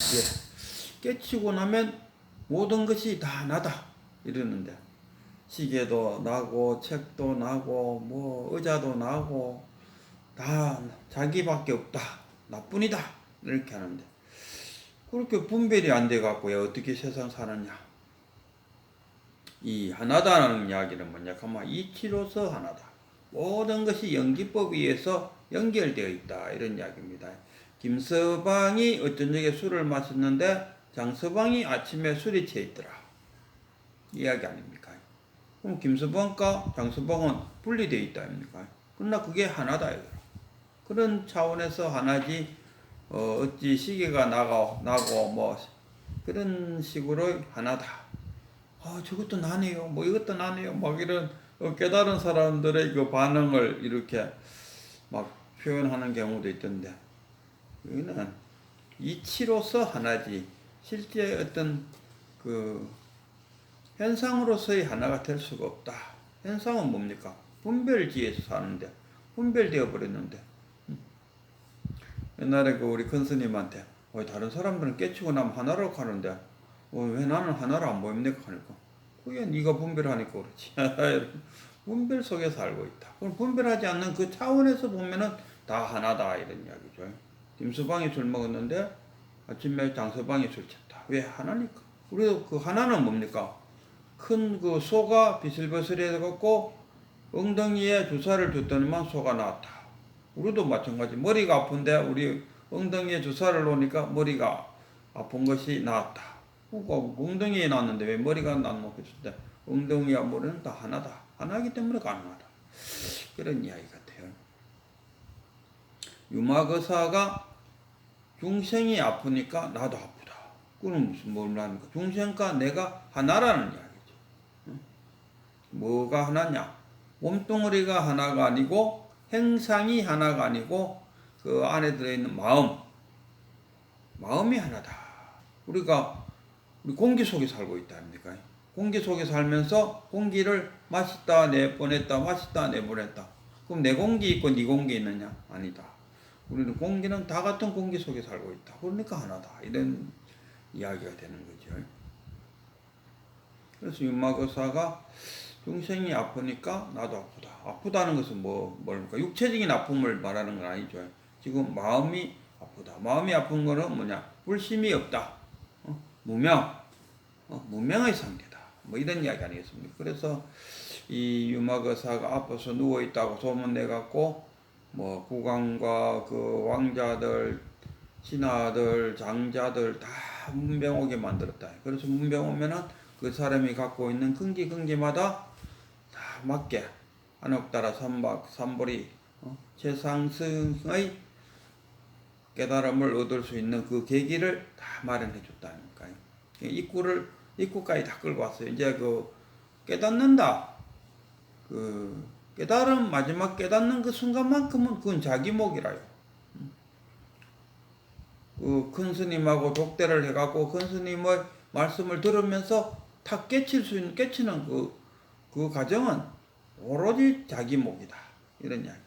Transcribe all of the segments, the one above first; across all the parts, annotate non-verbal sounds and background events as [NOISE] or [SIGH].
예. 깨치고 나면 모든 것이 다 나다 이러는데 시계도 나고 책도 나고 뭐 의자도 나고 다 자기밖에 없다. 나뿐이다. 이렇게 하는데 그렇게 분별이 안 돼 갖고 어떻게 세상 사느냐. 이 하나다라는 이야기는 뭐냐. 하면 이치로서 하나다. 모든 것이 연기법 위에서 연결되어 있다. 이런 이야기입니다 김서방이 어떤 적에 술을 마셨는데 장서방이 아침에 술이 취해 있더라 이야기 아닙니까 그럼 김서방과 장서방은 분리되어 있다 아닙니까 그러나 그게 하나다 이거라 그런 차원에서 하나지 어, 어찌 시계가 나가 나고 뭐 그런 식으로 하나다. 아 저것도 나네요. 뭐 이것도 나네요. 막 이런 어, 깨달은 사람들의 그 반응을 이렇게 막 표현하는 경우도 있던데 여기는 이치로서 하나지 실제 어떤 그 현상으로서의 하나가 될 수가 없다. 현상은 뭡니까? 분별지에서 사는데 분별되어 버렸는데. 옛날에 그 우리 큰 스님한테 어, 다른 사람들은 깨치고 나면 하나라고 하는데 어, 왜 나는 하나로 안 보입니까? 하니까. 그게 네가 분별하니까 그렇지. [LAUGHS] 분별 속에 살고 있다. 그럼 분별하지 않는 그 차원에서 보면은 다 하나다 이런 이야기죠 김수방이 술 먹었는데 아침에 장서방이 술 쳤다 왜 하나니까 우리도 그 하나는 뭡니까 큰 그 소가 비슬비슬해 갖고 엉덩이에 주사를 줬더니만 소가 나왔다 우리도 마찬가지 머리가 아픈데 우리 엉덩이에 주사를 놓으니까 머리가 아픈 것이 나았다. 그러니까 엉덩이에 났는데 왜 머리가 안 놓겠을 엉덩이와 머리는 다 하나다. 하나이기 때문에 가능하다. 그런 이야기 같아요. 유마거사가 중생이 아프니까 나도 아프다. 그건 무슨 뭘합니까 중생과 내가 하나라는 이야기죠. 응? 뭐가 하나냐? 몸뚱어리가 하나가 아니고 행상이 하나가 아니고 그 안에 들어있는 마음, 마음이 하나다. 우리가 우리 공기 속에 살고 있다 아닙니까? 공기 속에 살면서 공기를 마시다 내보냈다 마시다 내보냈다. 그럼 내 공기 있고 네 공기 있느냐? 아니다. 우리는 공기는 다 같은 공기 속에 살고 있다. 그러니까 하나다. 이런 이야기가 되는 거죠. 그래서 윤마거사가 중생이 아프니까 나도 아프다. 아프다는 것은 뭐 뭡니까? 육체적인 아픔을 말하는 건 아니죠. 지금 마음이 아프다. 마음이 아픈 거는 뭐냐? 불심이 없다. 어? 무명, 어? 무명의 상태다. 뭐 이런 이야기 아니겠습니까? 그래서 이 유마거사가 아파서 누워 있다고 소문 내 갖고 뭐 국왕과 그 왕자들, 신하들, 장자들 다 문병 오게 만들었다. 그래서 문병 오면은 그 사람이 갖고 있는 근기 근기마다 다 맞게 한옥 따라 삼박 삼보리 어? 최상승의 깨달음을 얻을 수 있는 그 계기를 다 마련해 줬다니까요. 입구를 입구까지 다 끌고 왔어요. 이제 그 깨닫는다. 그 깨달음 마지막 깨닫는 그 순간만큼은 그건 자기 목이라요. 그 큰 스님하고 독대를 해갖고 큰 스님의 말씀을 들으면서 다 깨칠 수 있는 깨치는 그, 그 과정은 오로지 자기 목이다. 이런 이야기.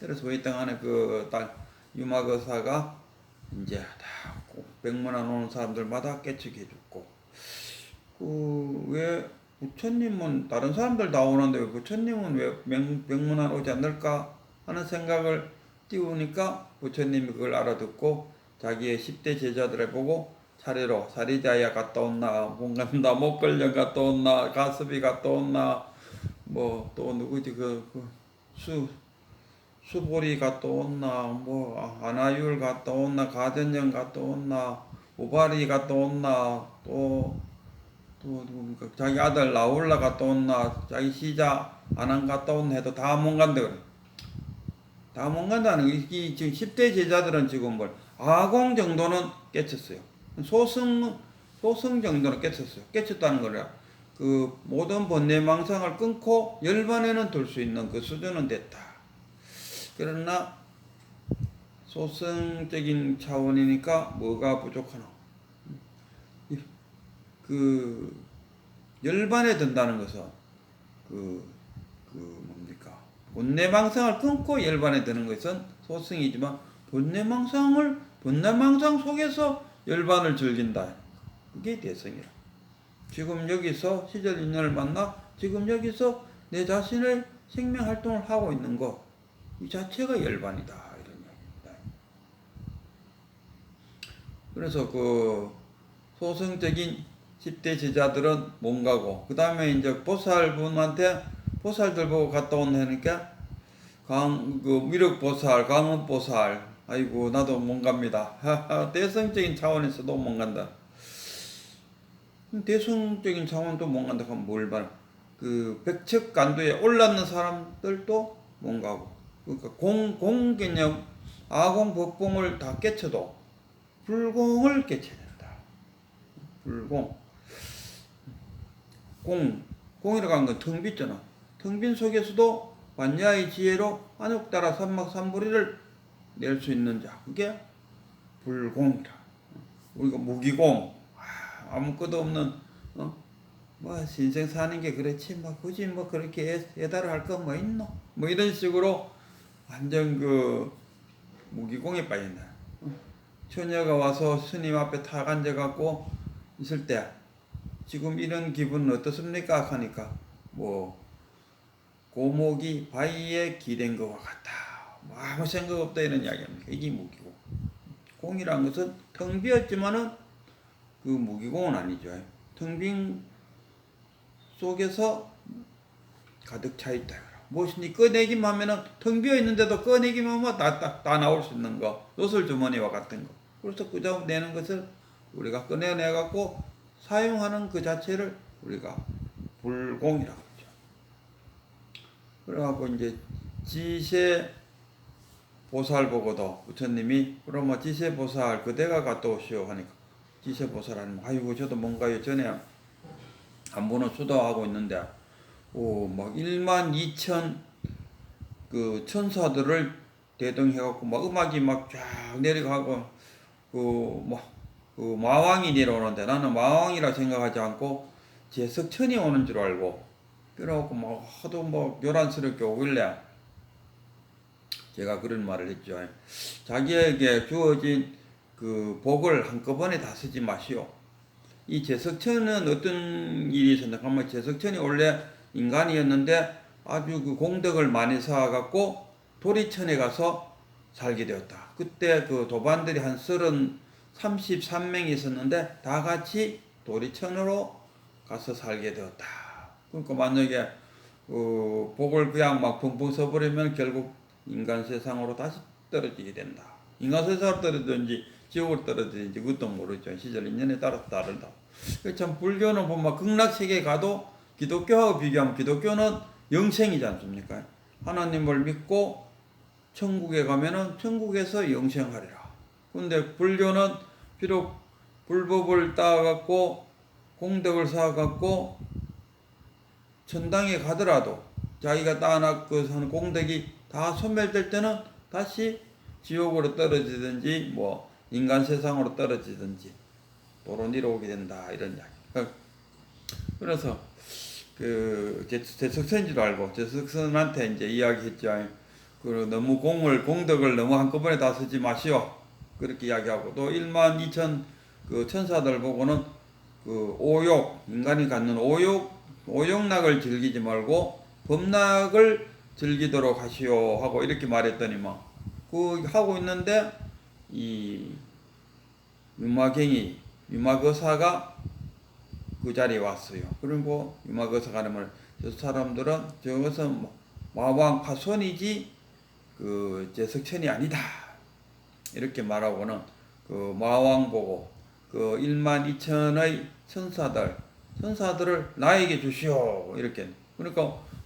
그래서 왜 땅 안에 그딱 유마거사가 이제 다 백문안 오는 사람들마다 깨치게 해줬고 그왜 부처님은 다른 사람들 다 오는데 왜 부처님은 왜 명, 명문안 오지 않을까 하는 생각을 띄우니까 부처님이 그걸 알아듣고 자기의 10대 제자들을 보고 차례로 사리자야 갔다 온나 뭔간다 목걸령 갔다 온나 가습이 갔다 온나 뭐 또 누구지 그수 수보리 갔다 온나 뭐 아나율 갔다 온나 가전령 갔다 온나 우바리 갔다 온나 또 또 누굽니까? 자기 아들 나올라 갔다 온나 자기 시자 안한 갔다 온나 해도 다 못 간다 그래. 다 못 간다는 게 지금 10대 제자들은 지금 뭘 아공 정도는 깨쳤어요. 소승 소승 정도는 깨쳤어요. 깨쳤다는 거라 그 모든 번뇌 망상을 끊고 열반에는 들수 있는 그 수준은 됐다. 그러나 소승적인 차원이니까 뭐가 부족하노? 그 열반에 든다는 것은 그, 그 뭡니까? 본내망상을 끊고 열반에 드는 것은 소승이지만 본내망상을 본내망상 속에서 열반을 즐긴다. 그게 대성이라. 지금 여기서 시절 인연을 만나 지금 여기서 내 자신의 생명 활동을 하고 있는 것. 이 자체가 열반이다. 이런 얘기입니다. 그래서 그 소승적인 10대 제자들은 못 가고 그 다음에 이제 보살분한테 보살들 보고 갔다 온다니까 강, 그 미륵보살, 강원보살 아이고 나도 못 갑니다. 하하, 대성적인 차원에서도 못 간다. 대성적인 차원도 못 간다 하면 뭘 말? 그 백척간도에 올랐는 사람들도 못 가고 그러니까 공 공 개념 아공 법봉을 다 깨쳐도 불공을 깨쳐야 된다. 불공 공 공이라고 하는 건텅 빈잖아. 텅 빈 속에서도 반야의 지혜로 안욕 따라 삼막삼부리를 낼 수 있는 자 그게 불공이라. 우리가 무기공 아, 아무것도 없는 어? 뭐 인생 사는 게 그렇지 뭐 굳이 뭐 그렇게 애- 애달아 할거뭐 있노? 뭐 이런 식으로 완전 그 무기공에 빠진다. 어? 처녀가 와서 스님 앞에 탁 앉아갖고 있을 때 지금 이런 기분은 어떻습니까? 하니까 뭐 고목이 바위에 기댄 것과 같다. 뭐 아무 생각 없다 이런 이야기합니다. 이게 무기공. 공이란 것은 텅 비었지만은 그 무기공은 아니죠. 텅 빈 속에서 가득 차 있다. 무엇이니 꺼내기만 하면은 텅 비어 있는데도 꺼내기만 하면 다, 다, 다 나올 수 있는 거. 요술 주머니와 같은 거. 그래서 그저 내는 것을 우리가 꺼내내 갖고 사용하는 그 자체를 우리가 불공이라고 하죠. 그래갖고 이제 지세 보살 보고도 부처님이 그러면 지세 보살 그대가 갔다 오시오 하니까 지세 보살 하면 아이고 저도 뭔가요 전에 한 번은 수도하고 있는데 오막 1만 2천 그 천사들을 대동해갖고 막 음악이 막 쫙 내려가고 그뭐 그 마왕이 내려오는데 나는 마왕이라 생각하지 않고 제 석천이 오는 줄 알고 그래갖고 막 하도 뭐 요란스럽게 오길래 제가 그런 말을 했죠. 자기에게 주어진 그 복을 한꺼번에 다 쓰지 마시오. 이 제석천은 어떤 일이 있었나 하면 제석천이 원래 인간이었는데 아주 그 공덕을 많이 쌓아갖고 도리천에 가서 살게 되었다. 그때 그 도반들이 한 서른 33명이 있었는데 다 같이 도리천으로 가서 살게 되었다. 그러니까 만약에 그 복을 그냥 막 펑펑 써버리면 결국 인간 세상으로 다시 떨어지게 된다. 인간 세상으로 떨어지든지 지옥으로 떨어지든지 그것도 모르죠. 시절 인연에 따라 다르다. 그참 불교는 보면 극락세계 가도 기독교하고 비교하면 기독교는 영생이지 않습니까? 하나님을 믿고 천국에 가면은 천국에서 영생하리라. 근데 불교는 비록 불법을 따갖고 공덕을 쌓아갖고 천당에 가더라도 자기가 따놨고 하는 공덕이 다 소멸될 때는 다시 지옥으로 떨어지든지 뭐 인간 세상으로 떨어지든지 도로 내려오게 된다 이런 이야기. 어, 그래서 그 제- 제석선인 줄 알고 제석선한테 이제 이야기했죠. 그 너무 공을 공덕을 너무 한꺼번에 다 쓰지 마시오. 그렇게 이야기하고 또 1만 2천 그 천사들 보고는 그 오욕 인간이 갖는 오욕 오욕락을 즐기지 말고 범락을 즐기도록 하시오 하고 이렇게 말했더니만 그 하고 있는데 이 유마경이 유마거사가 그 자리에 왔어요. 그리고 유마거사가 하면 저 사람들은 저것은 마왕 파손이지 그 제석천이 아니다. 이렇게 말하고는 그 마왕 보고 그 1만 2천의 천사들 천사들을 나에게 주시오 이렇게 그러니까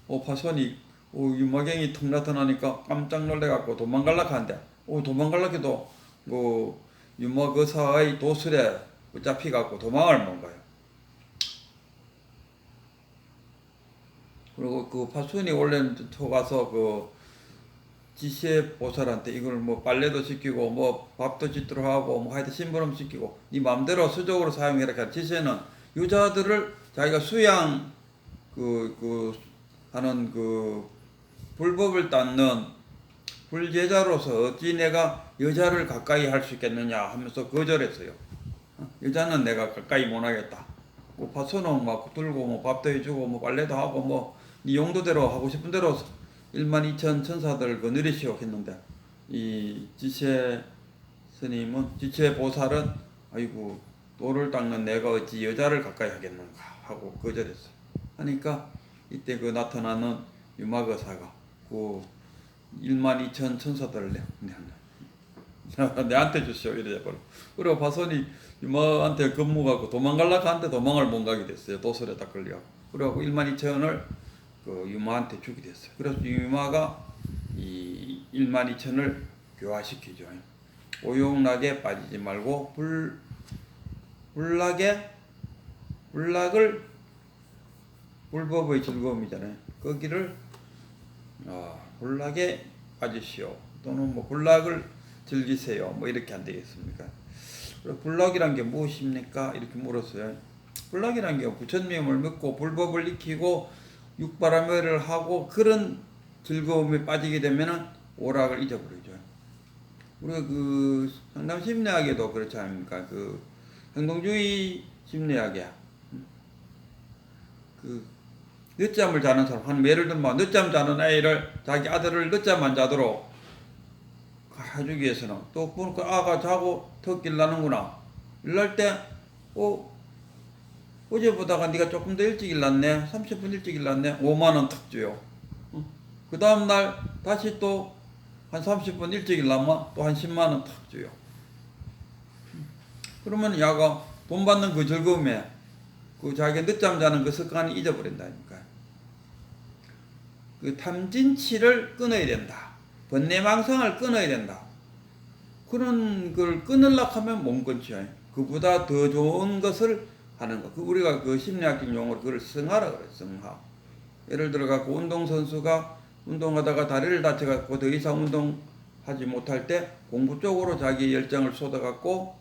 어 파손이 어 유마경이 턱 나타나니까 깜짝 놀래갖고 도망갈라 하는데 어 도망갈라 해도 그 유마거사의 도술에 붙잡히갖고 도망을 못 가요. 그리고 그 파손이 원래는 저 가서 그 지세 보살한테 이걸 뭐 빨래도 시키고 뭐 밥도 짓도록 하고 뭐 하여튼 심부름 시키고 네 마음대로 수적으로 사용해라 그 지세는 여자들을 자기가 수양 그, 그 하는 그 불법을 닦는 불제자로서 어찌 내가 여자를 가까이 할 수 있겠느냐 하면서 거절했어요. 어, 여자는 내가 가까이 못 하겠다. 뭐 파손은 막 들고 뭐 밥도 해주고 뭐 빨래도 하고 뭐네 용도대로 하고 싶은 대로 1만 2천 천사들 그 누리시오 했는데 이 지체 스님은 지체 보살은 아이고 돌을 닦는 내가 어찌 여자를 가까이 하겠는가 하고 거절했어요. 하니까 이때 그 나타나는 유마거사가 그 1만 2천 천사들을 내, 내, [LAUGHS] 내한테 주시오 이래 버려. 그리고 바손이 유마한테 근무가고 도망갈라고 하는데 도망을 못 가게 됐어요. 도설에 딱 걸려. 그래갖고 1만 2천을 그 유마한테 주게 됐어요. 그래서 유마가 이 1만 2천을 교화시키죠. 오용락에 빠지지 말고 불 불락에 불락을 불법의 즐거움이잖아요. 거기를 어, 불락에 빠지시오 또는 뭐 불락을 즐기세요. 뭐 이렇게 안 되겠습니까? 불락이란 게 무엇입니까? 이렇게 물었어요. 불락이란 게 부처님을 믿고 불법을 익히고 육바라매를 하고 그런 즐거움에 빠지게 되면은 오락을 잊어버리죠. 우리가 그 상담 심리학에도 그렇지 않습니까? 그 행동주의 심리학이야. 그 늦잠을 자는 사람 한 예를 들면 늦잠 자는 아이를 자기 아들을 늦잠 안 자도록 해주기 위해서는 또 보니까 아가 자고 턱길 나는구나 이럴 때 어 어제보다가 네가 조금 더 일찍 일났네 30분 일찍 일났네 5만 원 탁 줘요 그 다음 날 다시 또 한 30분 일찍 일나면 또 한 10만 원 탁 줘요 그러면 야가 돈 받는 그 즐거움에 그 자기 늦잠 자는 그 습관이 잊어버린다니까. 그 탐진치를 끊어야 된다. 번뇌망상을 끊어야 된다. 그런 걸 끊으려고 하면 못 끊죠. 그보다 더 좋은 것을 하는 거. 그 우리가 그 심리학적 용어로 그걸 성하라 그래, 성하. 예를 들어 갖고 운동 선수가 운동하다가 다리를 다쳐갖고 더 이상 운동하지 못할 때 공부 쪽으로 자기 열정을 쏟아갖고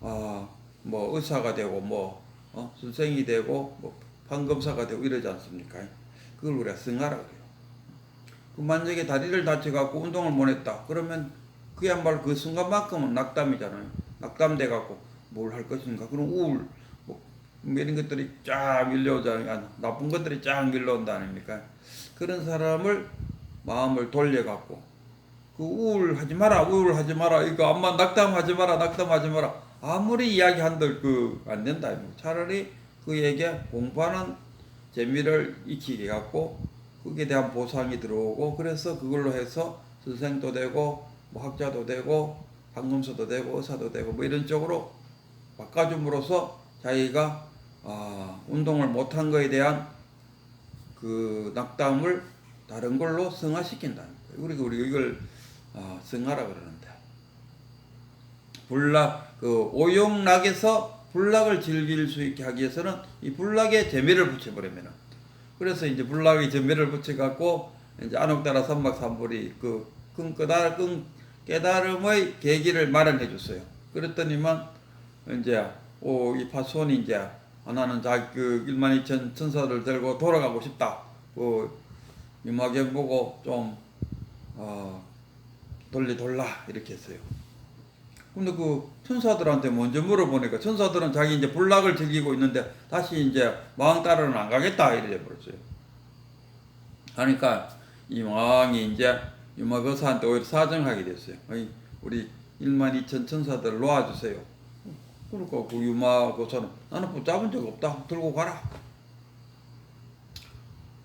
아, 뭐 의사가 되고 뭐 어, 선생이 되고 뭐 판검사가 되고 이러지 않습니까? 그걸 우리가 승하라 그래요. 그 만약에 다리를 다쳐갖고 운동을 못 했다. 그러면 그야말로 그 순간만큼은 낙담이잖아요. 낙담돼 갖고 뭘 할 것인가? 그럼 우울, 뭐 이런 것들이 쫙 밀려오잖아요. 나쁜 것들이 쫙 밀려온다 아닙니까? 그런 사람을 마음을 돌려갖고 그 우울하지 마라, 우울하지 마라. 이거 암만 낙담하지 마라, 낙담하지 마라. 아무리 이야기한들 그 안 된다. 차라리 그에게 공부하는 재미를 익히게 갖고 거기에 대한 보상이 들어오고 그래서 그걸로 해서 선생도 되고 뭐 학자도 되고 방금서도 되고 의사도 되고 뭐 이런 쪽으로 바꿔줌으로써 자기가 아, 운동을 못한 거에 대한 그 낙담을 다른 걸로 승화시킨다는 거예요. 우리가 우리 이걸 아, 승화라 그러는데 불락 그 오용락에서 불락을 즐길 수 있게 하기 위해서는 이 불락에 재미를 붙여버리면은 그래서 이제 불락에 재미를 붙여갖고 이제 안옥다라 삼박삼불이 그끈 깨달 끈 깨달음의 계기를 마련해 줬어요. 그랬더니만 이제 오이 파손이 이제 아, 나는 자기 그 1만 2천 천사를 들고 돌아가고 싶다. 그 유마경 보고 좀 어, 돌리 돌라 이렇게 했어요. 근데 그 천사들한테 먼저 물어보니까 천사들은 자기 이제 불락을 즐기고 있는데 다시 이제 왕 따르는 안 가겠다 이래 버렸어요. 하니까 이 왕이 이제 유마거사한테 오히려 사정하게 됐어요. 우리 1만 2천 천사들 놓아주세요. 그러니까 그 유마거사는 나는 붙잡은 적 없다. 들고 가라.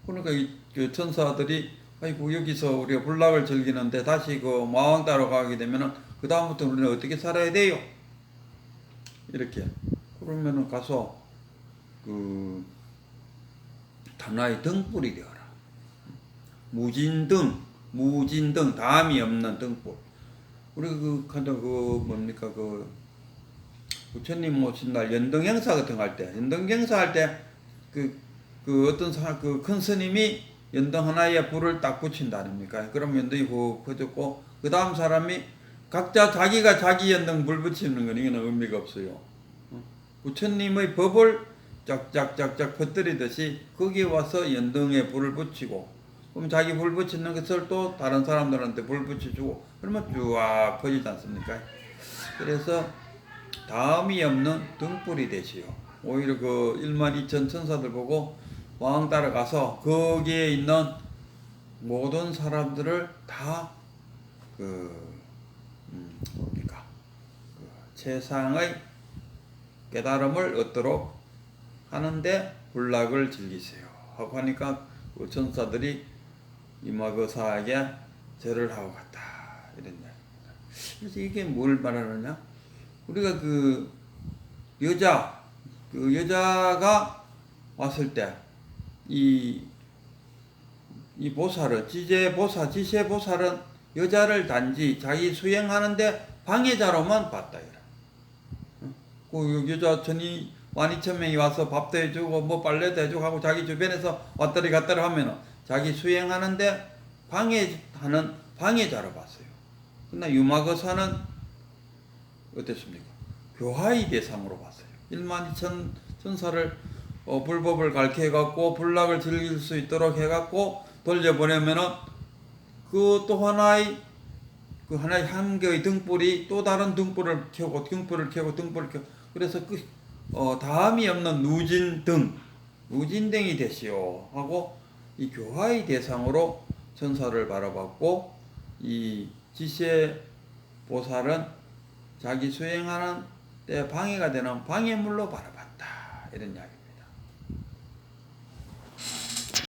그러니까 이, 그 천사들이 아이고 여기서 우리가 불락을 즐기는데 다시 그 마왕 따러 가게 되면은 그 다음부터 우리는 어떻게 살아야 돼요? 이렇게 그러면은 가서 그 하나의 등불이 되어라. 무진등, 무진등, 담이 없는 등불. 우리 그 간다 그 뭡니까 그 부처님 오신 날 연등 행사 같은 거 할 때, 연등 행사 할 때 그 그 어떤 그큰 스님이 연등 하나에 불을 딱 붙인다 아닙니까? 그럼 연등이 그 퍼졌고 그 다음 사람이 각자 자기가 자기 연등 불 붙이는 건 이거는 의미가 없어요. 어? 부처님의 법을 짝짝짝짝 퍼뜨리듯이 거기에 와서 연등에 불을 붙이고 그럼 자기 불 붙이는 것을 또 다른 사람들한테 불 붙여주고 그러면 쭉 퍼지지 않습니까? 그래서 다음이 없는 등불이 되시오. 오히려 그 1만 2천 천사들 보고 왕 따라가서 거기에 있는 모든 사람들을 다그 음, 뭡니까 그 세상의 깨달음을 얻도록 하는데 불락을 즐기세요. 하고 하니까 그 천사들이 이마거사에게 절을 하고 갔다 이야기입니다. 그래서 이게 뭘 말하느냐? 우리가 그 여자 그 여자가 왔을 때이이 보살은 지제 보살 지세 보살은 여자를 단지 자기 수행하는데 방해자로만 봤다? 그 여자 천이 완이천 명이 와서 밥도 해주고 뭐 빨래도 해주고 하고 자기 주변에서 왔다리 갔다리 하면은 자기 수행하는데 방해하는 방해자로 봤어요. 그러나 유마거사는 어땠습니까? 교화의 대상으로 봤어요. 1만 2천 천사를 어, 불법을 가르쳐 해갖고 불락을 즐길 수 있도록 해갖고 돌려보내면은 그 또 하나의 그 하나의 한 개의 등불이 또 다른 등불을 켜고 등불을 켜고 등불을 켜고 그래서 그 어, 다음이 없는 누진등 누진등이 되시오 하고 이 교화의 대상으로 천사를 바라봤고 이 지세 보살은 자기 수행하는 때 방해가 되는 방해물로 바라봤다 이런 이야기.